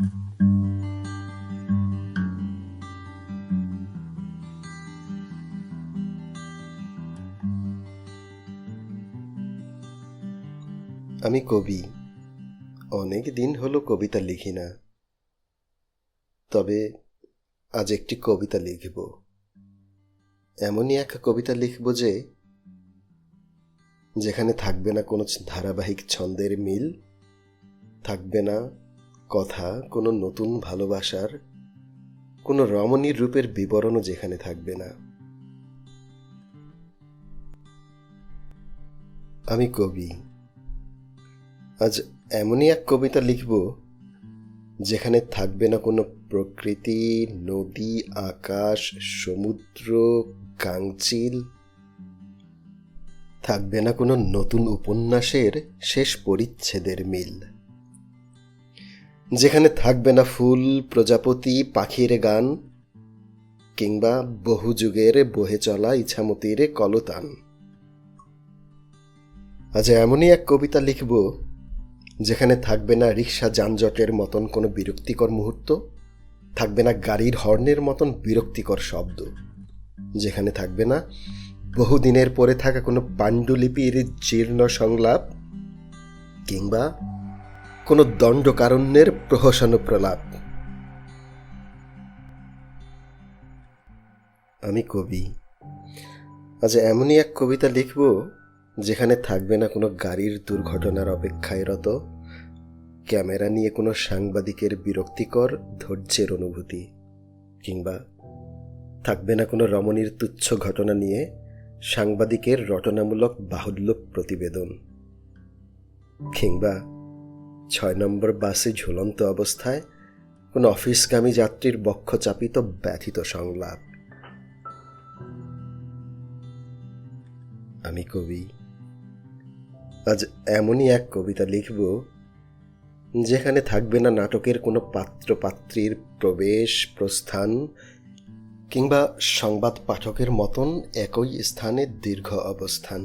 আমি কবি। অনেক দিন হলো কবিতা লিখি না। তবে আজ একটি কবিতা লিখব। এমনই এক কবিতা লিখব যে, যেখানে থাকবে না কোনো ধারাবাহিক ছন্দের মিল, থাকবে না কথা, কোনো নতুন ভালোবাসার, কোনো রমণীর রূপের বিবরণও যেখানে থাকবে না। আমি কবি। আজ এমনই এক কবিতা লিখব, যেখানে থাকবে না কোনো প্রকৃতি, নদী, আকাশ, সমুদ্র গাংচিল থাকবে না কোনো নতুন উপন্যাসের শেষ পরিচ্ছেদের মিল। যেখানে থাকবে না ফুল, প্রজাপতি, পাখির গান, কিংবা বহু যুগের বহে চলা ইছামতির কলতান। আজ এমনই এক কবিতা লিখব, যেখানে থাকবে না রিক্সা যানজটের মতন কোনো বিরক্তিকর মুহূর্ত, থাকবে না গাড়ির হর্নের মতন বিরক্তিকর শব্দ, যেখানে থাকবে না বহুদিনের পরে থাকা কোনো পাণ্ডুলিপির জীর্ণ সংলাপ, কিংবা কোনো দণ্ডকারণ্যের প্রহসন প্রলাপ আমি কবি। আজ এমনই এক কবিতা লিখব, যেখানে থাকবে না কোনো গাড়ির দুর্ঘটনার অপেক্ষায় রত, ক্যামেরা নিয়ে কোনো সাংবাদিকের বিরক্তিকর ধৈর্যের অনুভূতি, কিংবা থাকবে না কোনো রমণীর তুচ্ছ ঘটনা নিয়ে সাংবাদিকের রটনামূলক বাহুল্য প্রতিবেদন, কিংবা ছয় নম্বর বাসে ঝুলন্ত অবস্থায় কোনো অফিসগামী যাত্রীর বক্ষচাপিত ব্যথিত সংলাপ। আমি কবি। আজ এমনই এক কবিতা লিখব, যেখানে থাকবে না নাটকের কোনো পাত্র পাত্রীর প্রবেশ প্রস্থান কিংবা সংবাদ পাঠকের মতন একই স্থানে দীর্ঘ অবস্থান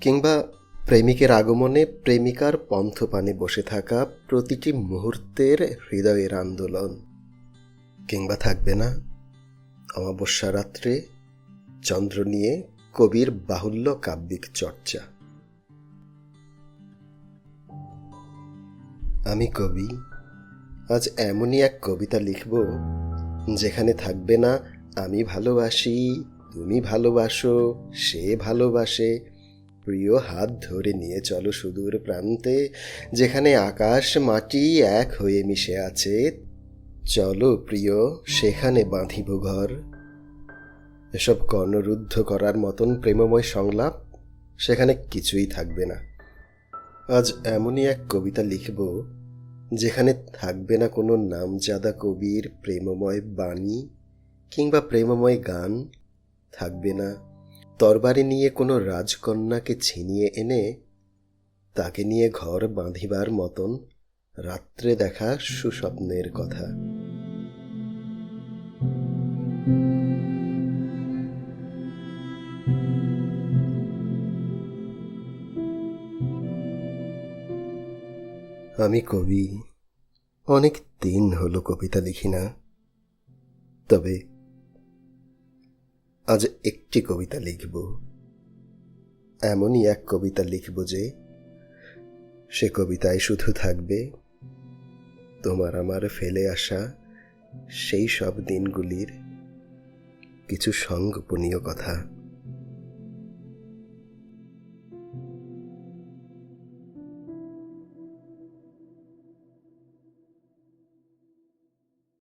কিংবা প্রেমিকের আগমনে প্রেমিকার পন্থপানে বসে থাকা প্রতিটি মুহূর্তের হৃদয়ের আন্দোলন। কিংবা থাকবে না। অমাবস্যা রাত্রে চন্দ্র নিয়ে কবির বাহুল্য কাব্যিক চর্চা। আমি কবি। আজ এমনই এক কবিতা লিখব, যেখানে থাকবে না, আমি ভালোবাসি, তুমি ভালোবাসো, সে ভালোবাসে। প্রিয় হাত ধরে নিয়ে চলো সুদূর প্রান্তে, যেখানে আকাশ মাটি এক হয়ে মিশে আছে। চলো প্রিয়, সেখানে বাঁধিব ঘর। এসব কর্ণরুদ্ধ করার মতন প্রেমময় সংলাপ সেখানে কিছুই থাকবে না। আজ এমনই এক কবিতা লিখব, যেখানে থাকবে না কোনো নামজাদা কবির প্রেমময় বাণী কিংবা প্রেমময় গান, থাকবে না তরবারি নিয়ে কোনো রাজকন্যাকে ছিনিয়ে এনে তাকে নিয়ে ঘর বাঁধিবার মতন রাত্রে দেখা সুস্বপ্নের কথা। আমি কবি। অনেক দিন হলো কবিতা লিখি না। তবে আজ একটি কবিতা লিখব। এমনই এক কবিতা লিখব যে, সে কবিতায় শুধু থাকবে, তোমার আমার ফেলে আসা সেই সব দিনগুলির কিছু সংগোপনীয় কথা।